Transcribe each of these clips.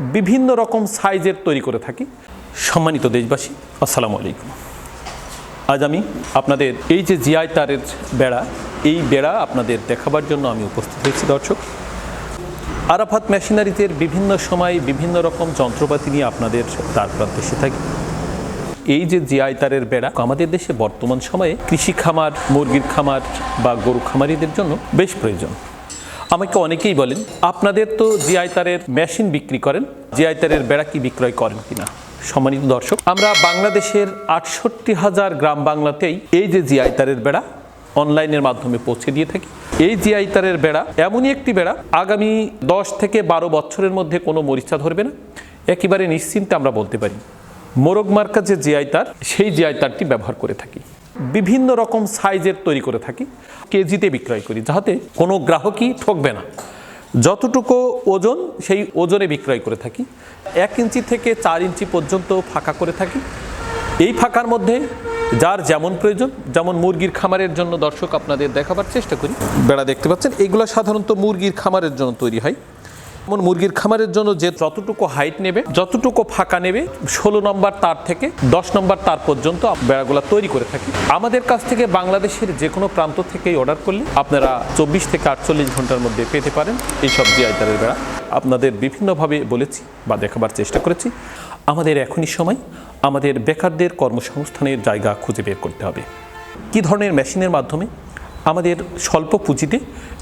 বিভিন্ন রকম সাইজের তৈরি করে থাকি। সম্মানিত দেশবাসী, আসসালামু আলাইকুম। আজ আমি আপনাদের এই যে জিআই তারের বেড়া, এই বেড়া আপনাদের দেখাবার জন্য আমি উপস্থিত হয়েছি, দর্শক। আরাফাত মেশিনারিজের বিভিন্ন সময় বিভিন্ন রকম যন্ত্রপাতি নিয়ে আপনাদের তার প্রান্তে এসে থাকি। এই যে জিআই তারের বেড়া, আমাদের দেশে বর্তমান সময়ে কৃষি খামার, মুরগির খামার বা গরু খামারিদের জন্য বেশ প্রয়োজন। আমাকে অনেকেই বলেন, আপনাদের তো জিআই তারের মেশিন বিক্রি করেন জিআই তারের বেড়া কি বিক্রয় করেন কিনা? সম্মানিত দর্শক, আমরা বাংলাদেশের আটষট্টি হাজার গ্রাম বাংলাতেই এই যে জিআই তারের বেড়া অনলাইনের মাধ্যমে পৌঁছে দিয়ে থাকি। এই জিআই তারের বেড়া এমনই একটি বেড়া, আগামী দশ থেকে বারো বছরের মধ্যে কোনো মরিচা ধরবে না। একেবারে নিশ্চিন্তে আমরা বলতে পারি, মোরগ মার্কা যে জিআই সেই জিআই তারটি ব্যবহার করে থাকি। বিভিন্ন রকম সাইজের তৈরি করে থাকি, কেজিতে বিক্রয় করি যাতে কোনো গ্রাহকই ঠকবে না। যতটুকু ওজন, সেই ওজনে বিক্রয় করে থাকি। এক ইঞ্চি থেকে চার ইঞ্চি পর্যন্ত ফাঁকা করে থাকি। এই ফাঁকার মধ্যে যার যেমন প্রয়োজন, যেমন মুরগির খামারের জন্য দর্শক আপনাদের দেখাবার চেষ্টা করি। বেড়া দেখতে পাচ্ছেন, এগুলো সাধারণত মুরগির খামারের জন্য তৈরি হয়। যেমন মুরগির খামারের জন্য যে যতটুকু হাইট নেবে, যতটুকু ফাঁকা নেবে, ষোলো নম্বর তার থেকে দশ নম্বর তার পর্যন্ত বেড়াগুলো তৈরি করে থাকি। আমাদের কাছ থেকে বাংলাদেশের যে কোনো প্রান্ত থেকেই অর্ডার করলে আপনারা চব্বিশ থেকে আটচল্লিশ ঘণ্টার মধ্যে পেতে পারেন এই সব বেড়া। আপনাদের বিভিন্নভাবে বলেছি বা দেখাবার চেষ্টা করেছি। আমাদের এখনই সময়, আমাদের বেকারদের কর্মসংস্থানের জায়গা খুঁজে বের করতে হবে। কী ধরনের মেশিনের মাধ্যমে আমাদের স্বল্প পুঁজিতে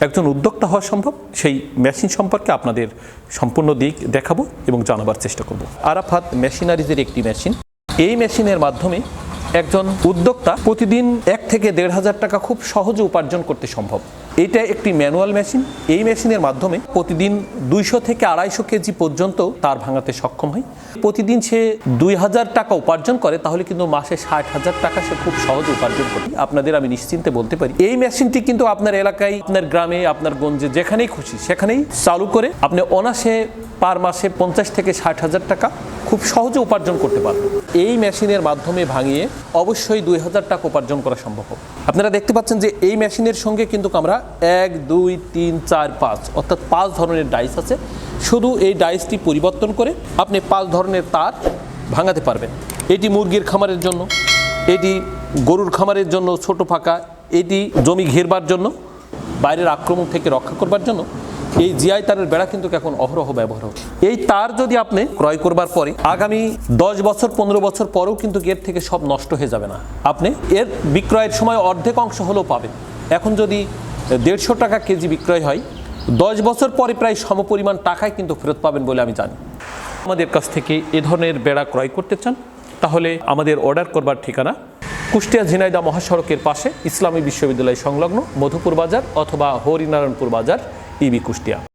একজন উদ্যোক্তা হওয়া সম্ভব। সেই মেশিন সম্পর্কে আপনাদের সম্পূর্ণ দিক দেখাবো এবং জানাবার চেষ্টা করব। আরাফাত মেশিনারিজের একটি মেশিন। এই মেশিনের মাধ্যমে একজন উদ্যোক্তা প্রতিদিন এক থেকে দেড় হাজার টাকা খুব সহজে উপার্জন করতে সম্ভব। এটা একটি ম্যানুয়াল মেশিন। এই মেশিনের মাধ্যমে প্রতিদিন দুইশো থেকে আড়াইশো কেজি পর্যন্ত তার ভাঙাতে সক্ষম হয়। প্রতিদিন সে দুই হাজার টাকা উপার্জন করে, তাহলে কিন্তু মাসে ষাট হাজার টাকা সে খুব সহজে উপার্জন করে আপনাদের আমি নিশ্চিন্তে বলতে পারি, এই মেশিনটি কিন্তু আপনার এলাকায়, আপনার গ্রামে, আপনার গঞ্জে, যেখানেই খুশি, সেখানেই চালু করে আপনি অনাসে পার মাসে পঞ্চাশ থেকে ষাট হাজার টাকা খুব সহজে উপার্জন করতে পারবেন এই মেশিনের মাধ্যমে ভাঙিয়ে অবশ্যই দুই হাজার টাকা উপার্জন করা সম্ভব আপনারা দেখতে পাচ্ছেন যে এই মেশিনের সঙ্গে কিন্তু আমরা এক, দুই, তিন, চার, পাঁচ, অর্থাৎ পাঁচ ধরনের ডাইস আছে। শুধু এই ডাইসটি পরিবর্তন করে আপনি পাঁচ ধরনের তার ভাঙাতে পারবেন। এটি মুরগির খামারের জন্য, এটি গরুর খামারের জন্য ছোট ফাঁকা, এটি জমি ঘেরবার জন্য, বাইরের আক্রমণ থেকে রক্ষা করবার জন্য এই জিআই তারের বেড়া কিন্তু এখন অহরহ ব্যবহার হয় এই তার যদি আপনি ক্রয় করবার পরে আগামী দশ বছর, পনেরো বছর পরেও কিন্তু এর থেকে সব নষ্ট হয়ে যাবে না। আপনি এর বিক্রয়ের সময় অর্ধেক অংশ হলেও পাবেন। এখন যদি দেড়শো টাকা কেজি বিক্রয় হয়, দশ বছর পরে প্রায় সমপরিমাণ টাকায় কিন্তু ফেরত পাবেন বলে আমি জানি। আমাদের কাছ থেকে এ ধরনের বেড়া ক্রয় করতে চান, তাহলে আমাদের অর্ডার করবার ঠিকানা কুষ্টিয়া ঝিনাইদা মহাসড়কের পাশে ইসলামী বিশ্ববিদ্যালয় সংলগ্ন মধুপুর বাজার অথবা হরিনারায়ণপুর বাজার। ইবি কুষ্টিয়া